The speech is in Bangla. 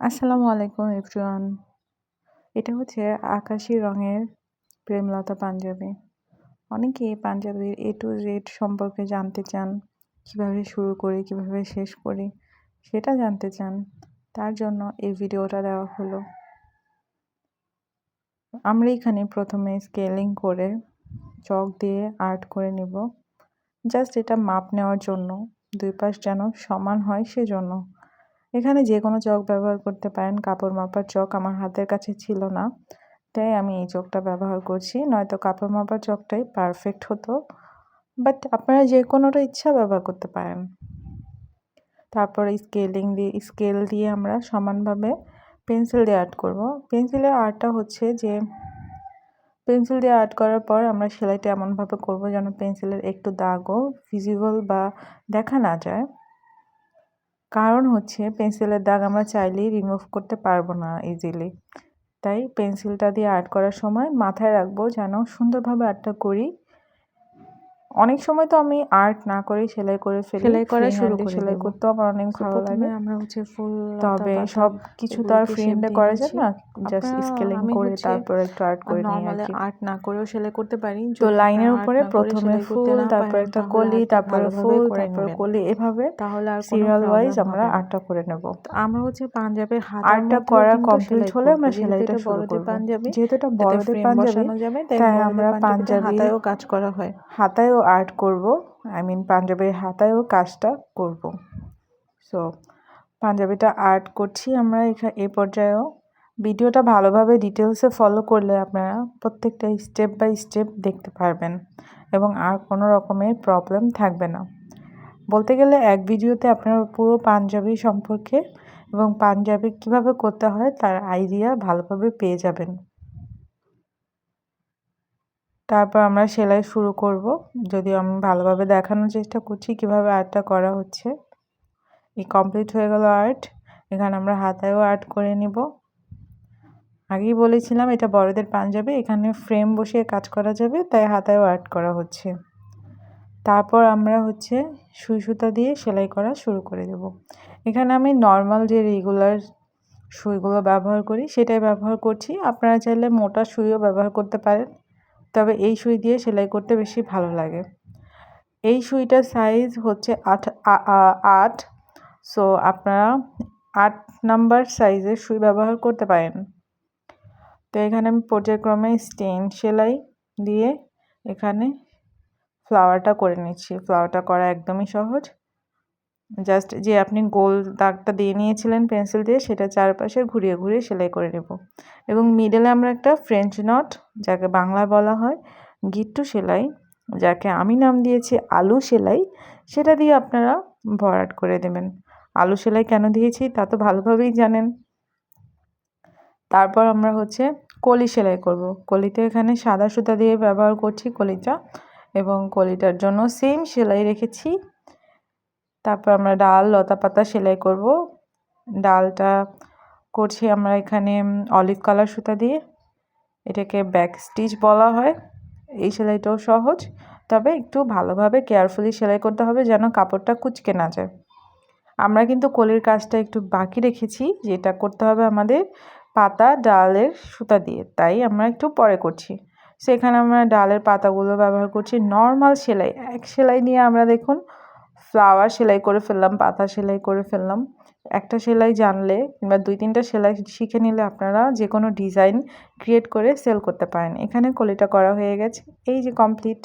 আসসালামু আলাইকুম, এভরিওয়ান। এটা হচ্ছে আকাশি রঙের প্রেমলতা পাঞ্জাবি। অনেকে পাঞ্জাবির এ টু জেড সম্পর্কে জানতে চান, কীভাবে শুরু করি, কীভাবে শেষ করি, সেটা জানতে চান, তার জন্য এই ভিডিওটা দেওয়া হলো। আমরা এখানে প্রথমে স্কেলিং করে চক দিয়ে আর্ট করে নিব। জাস্ট এটা মাপ নেওয়ার জন্য, দুই পাশ যেন সমান হয় সেজন্য। এখানে যে কোনো চক ব্যবহার করতে পারেন। কাপড় মাপার চক আমার হাতের কাছে ছিল না, তাই আমি এই চকটা ব্যবহার করছি। নয়তো কাপড় মাপার চকটাই পারফেক্ট হতো বাট আপনারা যে কোনোটা ইচ্ছা ব্যবহার করতে পারেন। তারপর স্কেলিং দিয়ে স্কেল দিয়ে আমরা সমানভাবে পেন্সিল দিয়ে আর্ট করব। পেন্সিলের আর্টটা হচ্ছে যে পেন্সিল দিয়ে আর্ট করার পর আমরা সেলাইটা এমনভাবে করব যেন পেন্সিলের একটু দাগও ভিজিবল বা দেখা না যায়। কারণ হচ্ছে পেন্সিলের দাগ আমরা চাইলেই রিমুভ করতে পারব না ইজিলি তাই পেন্সিলটা দিয়ে আর্ট করার সময় মাথায় রাখব যেন সুন্দরভাবে আর্টটা করি। অনেক সময় তো আমি আর্ট না করে সেলাই করে ফেলি সেলাই করা শুরু করে সেলাই করতে আমার অনেক ভালো লাগে। আমরা হচ্ছে ফুল তবে সব কিছু তো আর ফ্রি হ্যান্ডে করা যায় না? জাস্ট স্কেলিং করে তারপর একটু আর্ট করে নিই আর আর্ট না করেও সেলাই করতে পারি। তো লাইনের উপরে প্রথমে ফুল তারপর একটা কলি তারপরে ফুল তারপরে। কলি এভাবে তাহলে আর সিরিয়াল ওয়াইজ আমরা আর্টটা করে নেব। তো আমরা হচ্ছে পাঞ্জাবের হাত আর্টটা করা কমপ্লিট হলে আমরা সেলাইটা শুরু করব। পাঞ্জাবি যেহেতু এটা বড়দের পাঞ্জাবি তাই আমরা পাঞ্জাবি হাতায়ও কাজ করা হয়। হাতায়ও আর্ট করব। আই মিন পাঞ্জাবির হাতায়ও কাজটা করব। সো পাঞ্জাবিটা আর্ট করছি আমরা এখানে এ পর্যায়েও। ভিডিওটা ভালোভাবে ডিটেলসে ফলো করলে আপনারা প্রত্যেকটা স্টেপ বাই স্টেপ দেখতে পারবেন এবং আর কোনো রকমের প্রবলেম থাকবে না। বলতে গেলে এক ভিডিওতে আপনারা পুরো পাঞ্জাবি সম্পর্কে এবং পাঞ্জাবি কীভাবে করতে হয় তার আইডিয়া ভালোভাবে পেয়ে যাবেন। তারপর আমরা সেলাই শুরু করব। যদিও আমি ভালোভাবে দেখানোর চেষ্টা করছি কীভাবে আর্টটা করা হচ্ছে। এই কমপ্লিট হয়ে গেল আর্ট এখানে আমরা হাতায়ও আর্ট করে নিব। আগেই বলেছিলাম এটা বড়দের পাঞ্জাবি, এখানে ফ্রেম বসিয়ে কাজ করা যাবে, তাই হাতায়ও আর্ট করা হচ্ছে। তারপর আমরা হচ্ছে সুই সুতা দিয়ে সেলাই করা শুরু করে দেব। এখানে আমি নর্মাল যে রেগুলার সুইগুলো ব্যবহার করি, সেটাই ব্যবহার করছি। আপনারা চাইলে মোটা সুইও ব্যবহার করতে পারেন। তবে এই সুই দিয়ে সেলাই করতে বেশি ভালো লাগে। এই সুইটার সাইজ হচ্ছে আট আট। সো আপনারা আট নাম্বার সাইজের সুই ব্যবহার করতে পারেন। তো এখানে আমি পর্যায়ক্রমে স্টেন সেলাই দিয়ে এখানে ফ্লাওয়ারটা করে নিচ্ছি। ফ্লাওয়ারটা করা একদমই সহজ। জাস্ট যে আপনি গোল দাগটা দিয়ে নিয়েছিলেন পেন্সিল দিয়ে, সেটা চারপাশে ঘুরিয়ে ঘুরিয়ে সেলাই করে নেব। এবং মিডলে আমরা একটা ফ্রেঞ্চ নট যাকে বাংলায় বলা হয়, গিট্টু সেলাই, যাকে আমি নাম দিয়েছি আলু সেলাই, সেটা দিয়ে আপনারা ভরাট করে দেবেন। আলু সেলাই কেন দিয়েছি তা তো ভালোভাবেই জানেন। তারপর আমরা হচ্ছে কলি সেলাই করব। কলিতে এখানে সাদা সুতা দিয়ে ব্যবহার করছি কলিটা, এবং কলিটার জন্য সেম সেলাই রেখেছি। তারপর আমরা ডাল, লতা পাতা সেলাই করব। ডালটা করছি আমরা এখানে অলিভ কালার সুতা দিয়ে। এটাকে ব্যাক স্টিচ বলা হয়। এই সেলাইটাও সহজ, তবে একটু ভালোভাবে কেয়ারফুলি সেলাই করতে হবে যেন কাপড়টা কুচকে না যায়। আমরা কিন্তু কলির কাজটা একটু বাকি রেখেছি, যেটা করতে হবে আমাদের পাতা ডালের সুতা দিয়ে, তাই আমরা একটু পরে করছি। সেখানে আমরা ডালের পাতাগুলো ব্যবহার করছি নর্মাল সেলাই, এক সেলাই নিয়ে আমরা দেখুন ফ্লাওয়ার সেলাই করে ফেললাম, পাতা সেলাই করে ফেললাম। একটা সেলাই জানলে কিংবা দুই তিনটা সেলাই শিখে নিলে আপনারা যে কোনো ডিজাইন ক্রিয়েট করে সেল করতে পারেন। এখানে কলিটা করা হয়ে গেছে, এই যে কমপ্লিট